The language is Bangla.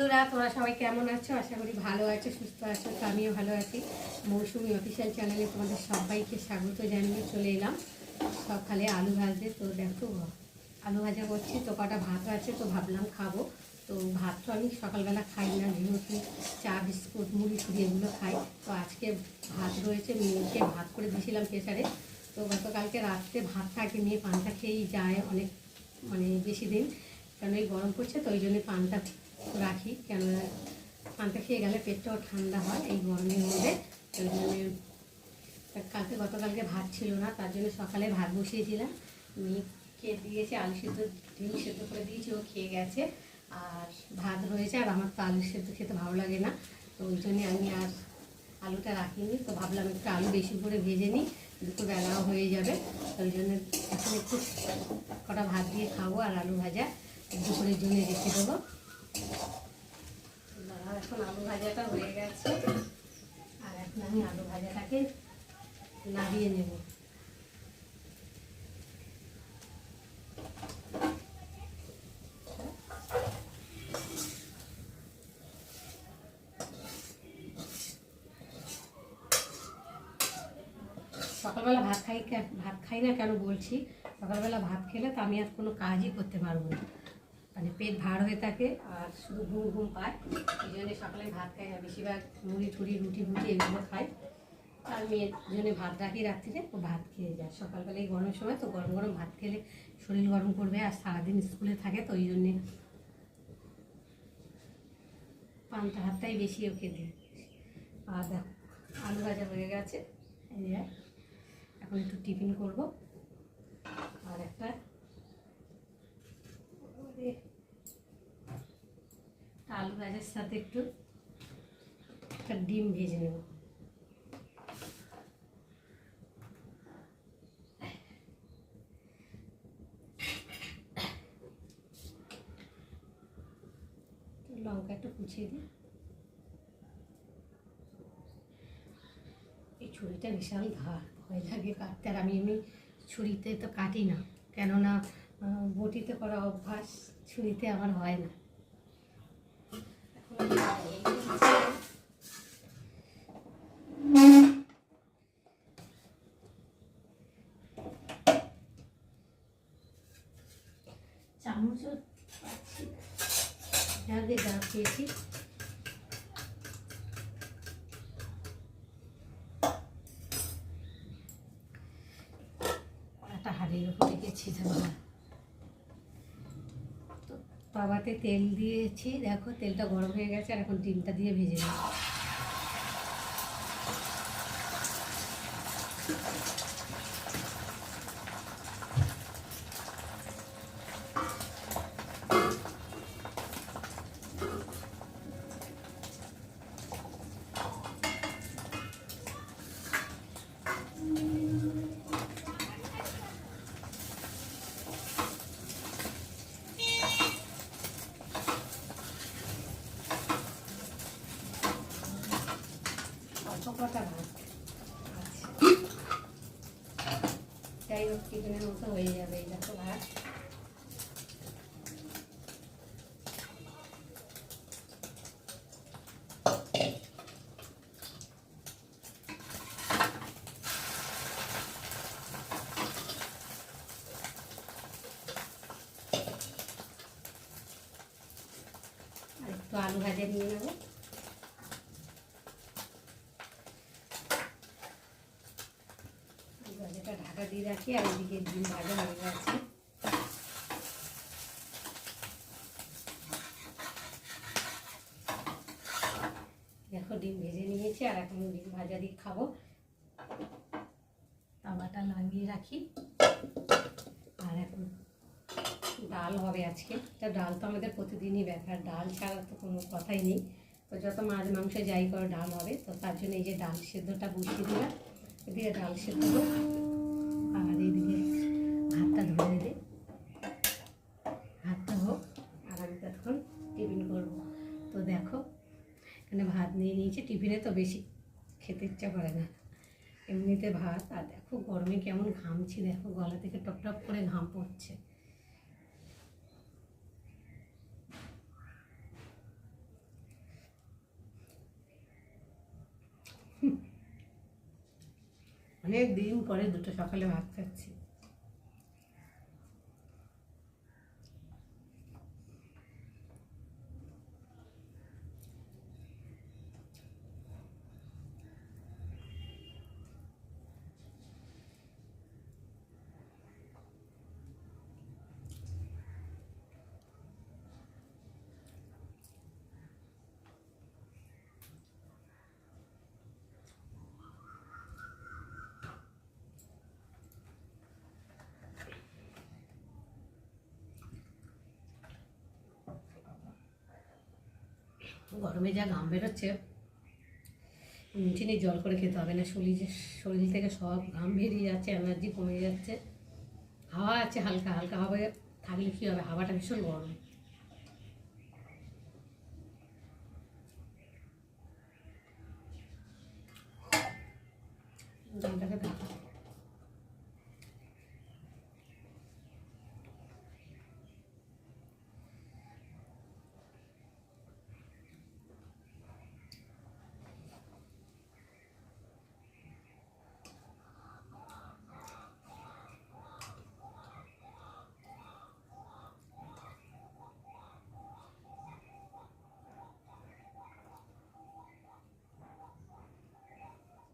বন্ধুরা, তোমরা সবাই কেমন আছো? আশা করি ভালো আছো, সুস্থ আছো, তো আমিও ভালো আছি। মৌসুমি অফিসিয়াল চ্যানেলে তোমাদের সবাইকে স্বাগত জানিয়ে চলে এলাম। সকালে আলু ভাজতে, তো দেখো, আলু ভাজা করছি, তো কটা ভাত আছে তো ভাবলাম খাব। তো ভাত তো আমি সকালবেলা খাই না যেহেতু চা, বিস্কুট, মুড়ি ফুড়ি এগুলো খাই। তো আজকে ভাত রয়েছে, মেয়েকে ভাত করে দিয়েছিলাম প্রেসারে। তো গতকালকে রাত্রে ভাত থাকে মেয়ে পানটা খেয়েই যায় অনেক মানে বেশি দিন, কেন এই গরম পড়ছে, তো ওই জন্য পানটা রাখি কেন পানটা খেয়ে গেলে পেটটাও ঠান্ডা হয় এই গরমের মধ্যে। ওই জন্য কালকে গতকালকে ভাত ছিল না, তার জন্য সকালে ভাত বসিয়েছিলাম। মেয়েকে দিয়েছে আলু সেদ্ধ, ডিম সেদ্ধ করে দিয়েছি, ও খেয়ে গেছে। আর ভাত রয়েছে, আর আমার তো আলু সেদ্ধ খেতে ভালো লাগে না, তো ওই জন্যে আমি আর আলুটা রাখিনি। তো ভাবলাম একটু আলু বেশি করে ভেজে নিই দুটো বেলাও হয়ে যাবে। ওই জন্য এখন একটু কটা ভাত দিয়ে খাব আর আলু ভাজা দুপুরের জন্য রেখে দেবো। এখন আলু ভাজাটা হয়ে গেছে। আর এখন আমি আলু ভাজাটাকে নাড়িয়ে নেব। সকালবেলা ভাত খাই ভাত খাই না কেন বলছি? সকালবেলা ভাত খেলে তো আমি আর কোনো কাজই করতে পারব না। মানে পেট ভার হয়ে থাকে আর শুধু ঘুম ঘুম পায়। এই জন্য সকালে ভাত খাই না বেশিরভাগ মুড়ি টুড়ি রুটি ফুটি এগুলো খাই। আর মেয়ের জন্য ভাত রাখি, রাত্রিরে ও ভাত খেয়ে যায়। সকালবেলা এই গরমের সময় তো গরম গরম ভাত খেলে শরীর গরম করবে আর সারাদিন স্কুলে থাকে তো ওই জন্যে পান্তা ভাতটাই বেশি ওকে দিই। আর দেখো, আলু ভাজা হয়ে গেছে। এখন একটু টিফিন করব। আর একটা আলু ভাজার সাথে একটু একটা ডিম ভেজে নেব। লঙ্কা একটু কুচিয়ে দিই। এই ছুরিটা বিশাল ধার ভয় লাগে কাটতে। আর আমি এমনি ছুরিতে তো কাটি না। কেননা বটিতে করা অভ্যাস ছুরিতে আমার হয় না এখন এই হচ্ছে চামচও পাচ্ছি। আগে যা পেয়েছি একটা হাড়ির উপরে গেছি তো তাওয়াতে তেল দিয়েছি। দেখো, তেলটা গরম হয়ে গেছে আর এখন ডিমটা দিয়ে ভেজে নেব। কটা ভাত আচ্ছা। যাই হোক, টিফিনের মতো হয়ে যাবে এই দেখো ভাত। একটু আলু ভাজা নিয়ে নেব। ভাজাটা ঢাকা দিয়ে রাখি আর এদিকে ডিম ভাজা হয়ে গেছে। দেখো ডিম ভেজে নিয়েছি আর এখন ডিম ভাজা দিয়ে খাব। তাওয়াটা লাগিয়ে রাখি। আর এখন ডাল হবে আজকে। তা ডাল তো আমাদের প্রতিদিনই ব্যাপার ডাল ছাড়া তো কোনো কথাই নেই। তো যত মাছ মাংস যাই করে ডাল হবে, তো তার জন্য এই যে ডাল সেদ্ধটা বসিয়ে দিলাম। এদিকে ডাল সেদ্ধ ধরে দে ভাতটা হোক আর আমি ততক্ষণ টিফিন করব। তো দেখো, এখানে ভাত নিয়ে নিয়েছি। টিফিনে তো বেশি খেতে ইচ্ছা করে না। এমনিতে ভাত, আর দেখো গরমে কেমন ঘামছি। দেখো গলা থেকে টপটপ করে ঘাম পড়ছে। অনেক দিন পরে দুটো সকালে ভাত খাচ্ছি। গরমে যা ঘাম বেরোচ্ছে চিনি জল করে খেতে হবে না, শরীরে শরীর থেকে সব ঘাম বেরিয়ে যাচ্ছে এনার্জি কমে যাচ্ছে। হাওয়া আছে হালকা হালকা হাওয়া থাকলে কী হবে? হাওয়াটা ভীষণ গরম। জলটাকে ঢাকা।